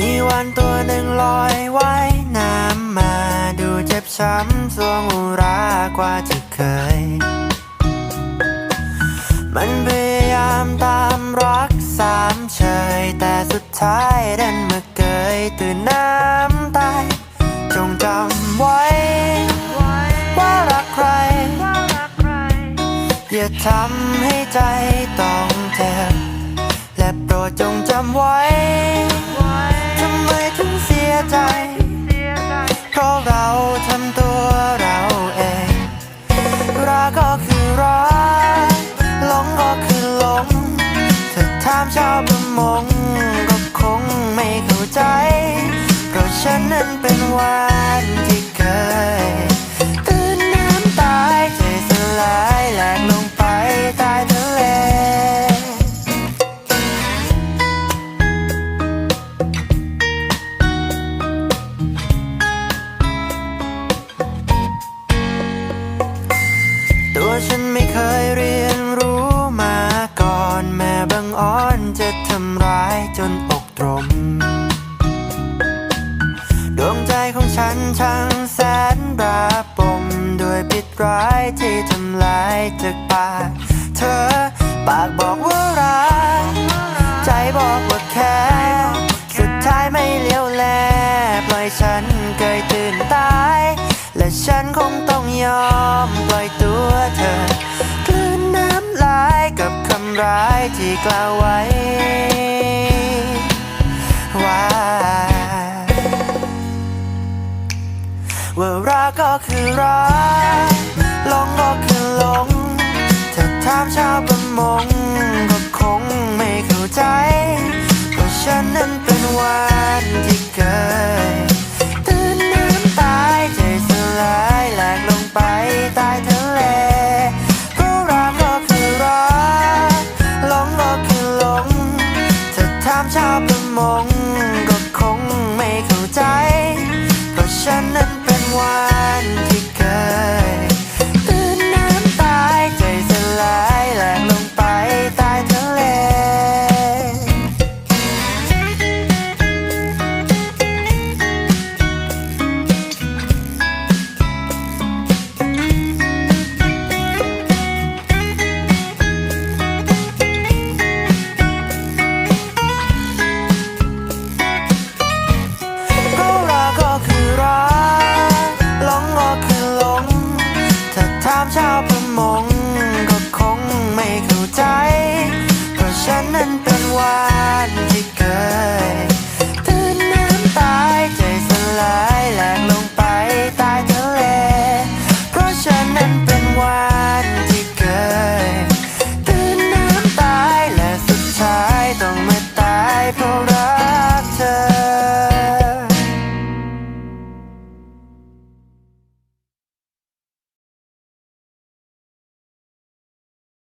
มีวันตัวหนึ่งลอยไว้น้ำมาดูเจ็บช้ำสวงอุรากว่าที่เคย มันพยายามตามรักสามเฉย แต่สุดท้ายดันมาเกยตื่นน้ำตาย จงจำไว้ ว่ารักใคร อย่าทำให้ใจต้องเจ็บและโปรดจงจำไว้าถามชาวประมงก็คงไม่เข้าใจ เพราะฉันนั้นเป็นวาน ของฉันช่างแสนระบมด้วยพิษร้ายที่ทำลายจากปากเธอปากบอกว่ารักใจบอกว่าแค่สุดท้ายไม่เลี้ยวแลปล่อยฉันเกยตื่นตาย และฉันคงต้องยอมปล่อยตัวเธอกลืนน้ำลายกับคำร้ายที่กล่าวไว้ ว่ารักก็คือรักหลงก็คือหลงถ้าถามชาวประมงก็คงไม่เข้าใจเพราะฉันนั้นเป็นวานที่เคยตื่นน้ำตายใจสลายแหลกลงไปใต้ทะเลเพราะรักก็คือรักหลงก็คือหลงถ้าถามชาวประมงก็คงไม่เข้าใจเพราะฉันนั้น เนั้นเป็นวันที่เกิด